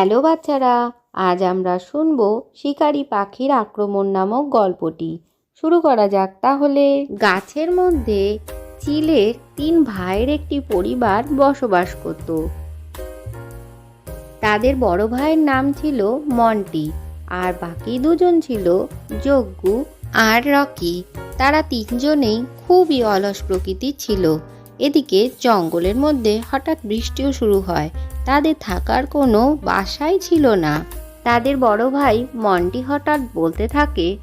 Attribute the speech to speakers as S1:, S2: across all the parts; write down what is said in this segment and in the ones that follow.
S1: Hello বাচ্চারা, আজ আমরা শুনব শিকারি পাখির আক্রমণ নামক গল্পটি। শুরু করা যাক তাহলে। গাছের মধ্যে চিলের তিন ভাইয়ের একটি পরিবার বসবাস করত। তাদের বড় ভাইয়ের নাম ছিল মন্টি আর বাকি দুজন ছিল যজ্ঞু আর রকি। তারা তিনজনেই খুবই অলস প্রকৃতির ছিল। এদিকে জঙ্গলের মধ্যে হঠাৎ বৃষ্টিও শুরু হয় তাদের থাকার কোনো বাসাই ছিল না। তাদের বড় ভাই মন্টি হঠাৎ বলতে থাকে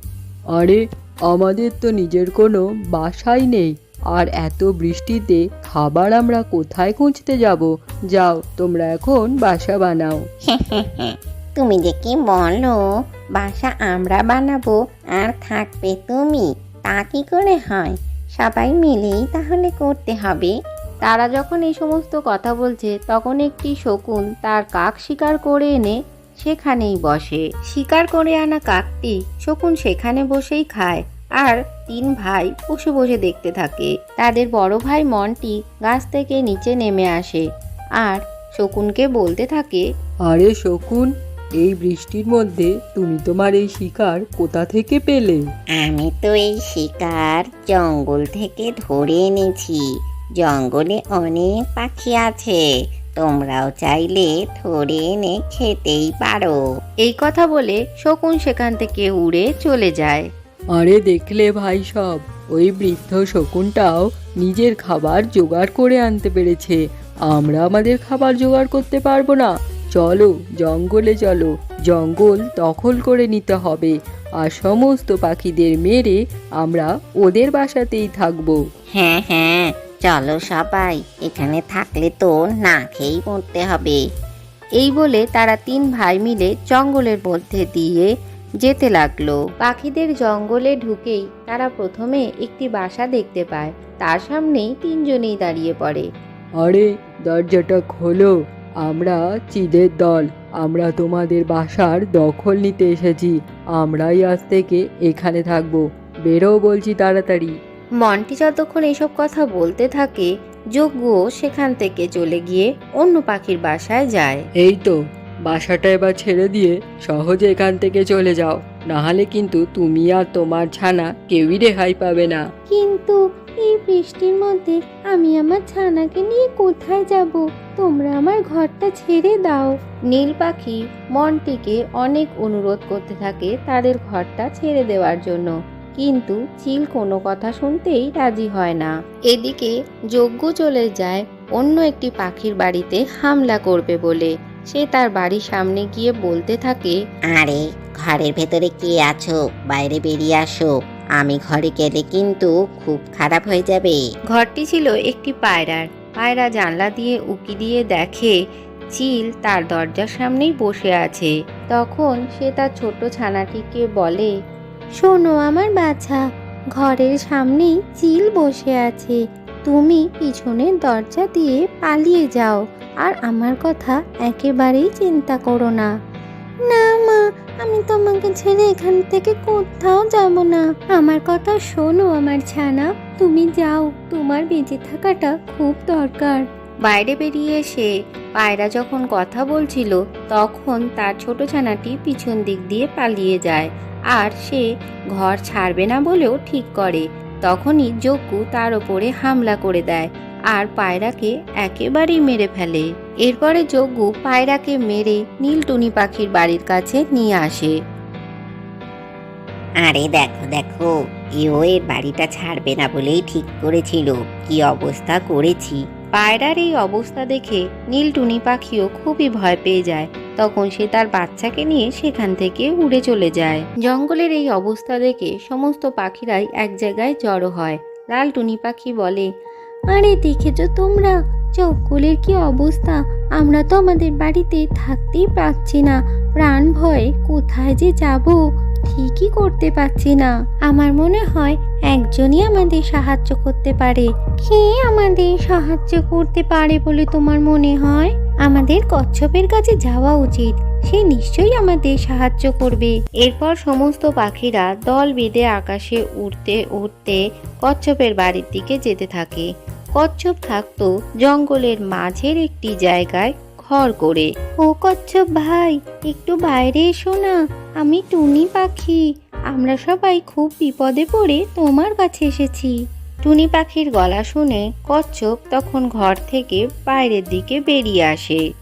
S2: আরে আমাদের তো নিজের কোনো বাসাই নেই আর এত বৃষ্টিতে খাবার আমরা কোথায় খুঁজতে যাব? যাও তোমরা এখন বাসা বানাও।
S3: তুমি যে কি বলো বাসা আমরা বানাবো আর থাকবে তুমি তা কি করে হয়? সবাই মিলেই তাহলে করতে হবে।
S1: তারা যখন এই সমস্ত কথা বলছে তখন একটি শকুন তার কাক শিকার করে এনে সেখানেই বসে। শিকার করে আনা কাকটি শকুন সেখানে বসেই খায় আর তিন ভাই বসে বসে দেখতে থাকে। তাদের বড় ভাই মনটি গাছ থেকে নিচে নেমে আসে আর শকুনকে বলতে থাকে
S2: আরে শকুন এই বৃষ্টির মধ্যে তুমি তোমার এই শিকার কোথা থেকে পেলে?
S3: আমি তো এই শিকার জঙ্গল থেকে ধরে এনেছি। জঙ্গলে অনেক পাখি আছে। তোমরাও চাইলে ধরে এনে খেতেই পারো।
S1: এই কথা বলে শকুন সেখান থেকে উড়ে চলে যায়।
S2: আরে দেখলে ভাই সব ওই বৃদ্ধ শকুনটাও নিজের খাবার জোগাড় করে আনতে পেরেছে। আমরা আমাদের খাবার জোগাড় করতে পারব না। চলো জঙ্গলে চলো। জঙ্গল দখল করে নিতে হবে। আর সমস্ত পাখিদের মেরে আমরা ওদের বাসাতেই থাকব।
S3: হ্যাঁ হ্যাঁ চলো সবাই, এখানে থাকলে তো না খেয়েই পড়তে হবে।
S1: এই বলে তারা তিন ভাই মিলে জঙ্গলের মধ্যে দিয়ে যেতে লাগল। পাখিদের জঙ্গলে ঢুকেই তারা প্রথমে একটি বাসা দেখতে পায়। তার সামনেই তিনজনেই দাঁড়িয়ে পড়ে।
S2: আরে, দরজাটা খোলো। আমরা চিদের দল। আমরা তোমাদের বাসার দখল নিতে এসেছি। আমরাই আজ থেকে এখানে থাকব। বেরো বলছি তাড়াতাড়ি।
S1: মন্টি যতক্ষণ এসব কথা বলতে থাকে যজ্ঞ সেখান থেকে চলে গিয়ে অন্য পাখির বাসায় যায়।
S2: এই তো বাসাটা এবার ছেড়ে দিয়ে সহজে এখান থেকে চলে যাও। নাহলে কিন্তু তুমি আর তোমার ছানা কেউই রেহাই পাবে না।
S1: কিন্তু এই বৃষ্টির মধ্যে আমি আমার ছানাকে নিয়ে কোথায় যাব? তোমরা আমার ঘরটা ছেড়ে দাও। নীল পাখি মনটিকে অনেক অনুরোধ করতে থাকে তাদের ঘরটা ছেড়ে দেওয়ার জন্য। কিন্তু চিল কোনো কথা শুনতেই রাজি হয় না। এদিকে যজ্ঞ চলে যায় অন্য একটি পাখির বাড়িতে হামলা করবে বলে। সে তার বাড়ির সামনে গিয়ে বলতে থাকে
S3: আরে ঘরের ভেতরে কে আছো? বাইরে বেরিয়ে আসো। আমি ঘরে গেলে কিন্তু খুব খারাপ হয়ে যাবে।
S1: ঘরটি ছিল একটি পায়রার। পায়রা জানলা দিয়ে উকি দিয়ে দেখে চিল তার দরজার সামনেই বসে আছে। তখন সে তার ছোট ছানাটিকে বলে শোনো আমার বাছা, ঘরের সামনেই চিল বসে আছে। তুমি পিছনের দরজা দিয়ে পালিয়ে যাও, আর আমার কথা একেবারেই চিন্তা করো না। না মা, আমি তোমাকে ছেড়ে এখান থেকে কোথাও যাব না। আমার কথা শোনো আমার ছানা, তুমি যাও, তোমার বেঁচে থাকাটা খুব দরকার। বাইরে বেরিয়ে এসে পায়রা যখন কথা বলছিল, তখন তার ছোট ছানাটি পিছন দিক দিয়ে পালিয়ে যায়। আর সে ঘর ছাড়বে না বলেও ঠিক করে। তখনই যজ্ঞু তার ওপরে হামলা করে দেয় আর পায়রাকে একেবারেই মেরে ফেলে। এরপরে যজ্ঞু পায়রাকে মেরে নীলটুনি পাখির বাড়ির কাছে নিয়ে আসে।
S3: আরে দেখো দেখো এও এর বাড়িটা ছাড়বে না বলেই ঠিক করেছিল। কি অবস্থা করেছি?
S1: পায়রার এই অবস্থা দেখে নীলটুনি পাখিও খুবই ভয় পেয়ে যায়। তখন সে তার বাচ্চাকে নিয়ে সেখান থেকে উড়ে চলে যায়। জঙ্গলের এই অবস্থা দেখে সমস্ত পাখিরাই এক জায়গায় জড়ো হয়। লাল টুনি পাখি বলে, আরে, দেখেছ তোমরা? জঙ্গলের কি অবস্থা? আমরা তো আমাদের বাড়িতে থাকতেই পারছি না। প্রাণ ভয়ে কোথায় যে যাব? ঠিকই করতে পারছি না। আমার মনে হয় একজনই আমাদের সাহায্য করতে পারে। কে আমাদের সাহায্য করতে পারে বলে তোমার মনে হয়? আমাদের কচ্ছপের কাছে যাওয়া উচিত। সে নিশ্চয়ই আমাদের সাহায্য করবে। এরপর সমস্ত পাখিরা দল বেঁধে আকাশে উড়তে উড়তে কচ্ছপের বাড়ির দিকে যেতে থাকে। কচ্ছপ থাকতো জঙ্গলের মাঝের একটি জায়গায় ঘর করে। ও কচ্ছপ ভাই, একটু বাইরে এসো না। আমি টুনি পাখি। আমরা সবাই খুব বিপদে পড়ে তোমার কাছে এসেছি। টুনি পাখির গলা শুনে কচ্ছপ তখন ঘর থেকে বাইরের দিকে বেরিয়ে আসে।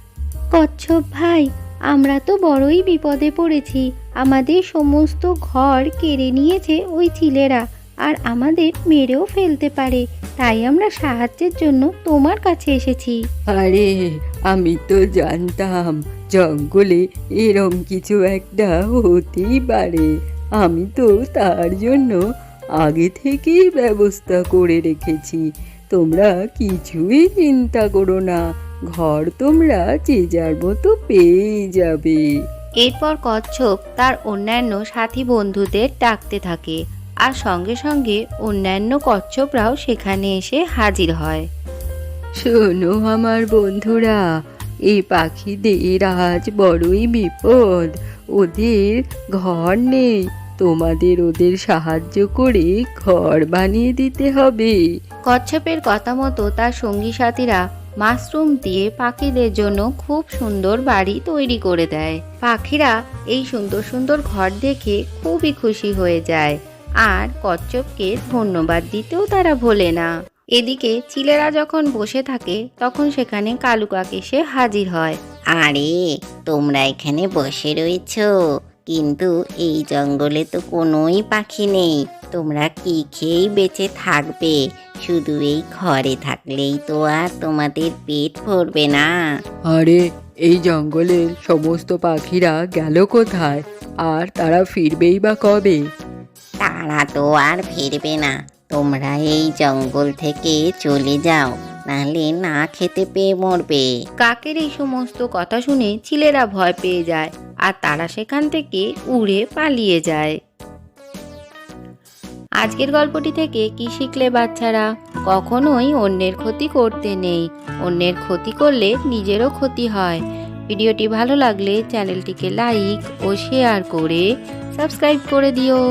S1: কচ্ছপ ভাই, আমরা তো বড়ই বিপদে পড়েছি। আমাদের সমস্ত ঘর কেড়ে নিয়েছে ওই ছেলেরা আর আমাদের মেরেও ফেলতে পারে। তাই আমরা সাহায্যের জন্য তোমার কাছে এসেছি।
S2: আরে, আমি তো জানতাম জঙ্গলে এরম কিছু একটা হতেই পারে। আমি তো তার জন্য আগে থেকেই ব্যবস্থা করে রেখেছি। তোমরা কিছুই চিন্তা করো না। ঘর তোমরা যে যার মতো পেয়ে যাবে।
S1: এরপর কচ্ছপ তার অন্যান্য সাথী বন্ধুদের ডাকতে থাকে আর সঙ্গে সঙ্গে অন্যান্য কচ্ছপরাও সেখানে এসে হাজির হয়।
S2: শোনো আমার বন্ধুরা এই পাখিদের আজ বড়ই বিপদ। ওদের ঘর নেই তোমাদের ওদের সাহায্য করে ঘর বানিয়ে দিতে হবে।
S1: কচ্ছপের কথা মতো তার সঙ্গী সাথীরা মাশরুম দিয়ে পাখিদের জন্য খুব সুন্দর বাড়ি তৈরি করে দেয়। পাখিরা এই সুন্দর সুন্দর ঘর দেখে খুবই খুশি হয়ে যায়। আর কচ্ছপকে ধন্যবাদ দিতেও তারা ভোলে না। এদিকে চিলেরা যখন বসে থাকে তখন সেখানে কালু কাক এসে হাজির হয়।
S3: আরে তোমরা এখানে বসে রয়েছো। কিন্তু এই জঙ্গলে তো কোনোই পাখি নেই। তোমরা কি খেয়েই বেঁচে থাকবে? শুধু এই ঘরে থাকলেই তো আর তোমাদের পেট ভরবে না।
S2: আরে এই জঙ্গলের সমস্ত পাখিরা গেল কোথায়? আর তারা ফিরবেই বা কবে?
S3: তারা তো আর ফিরবে না। তোমরা এই জঙ্গল থেকে চলে যাও। নাহলে না খেতে পেয়ে মরবে।
S1: কাকের এই সমস্ত কথা শুনে ছেলেরা ভয় পেয়ে যায় আর তারা সেখান থেকে উড়ে পালিয়ে যায়। আজকের গল্পটি থেকে কি শিখলে বাচ্চারা? কখনোই অন্যের ক্ষতি করতে নেই। অন্যের ক্ষতি করলে নিজেরও ক্ষতি হয়। ভিডিওটি ভালো লাগলে চ্যানেলটিকে লাইক ও শেয়ার করে সাবস্ক্রাইব করে দিও।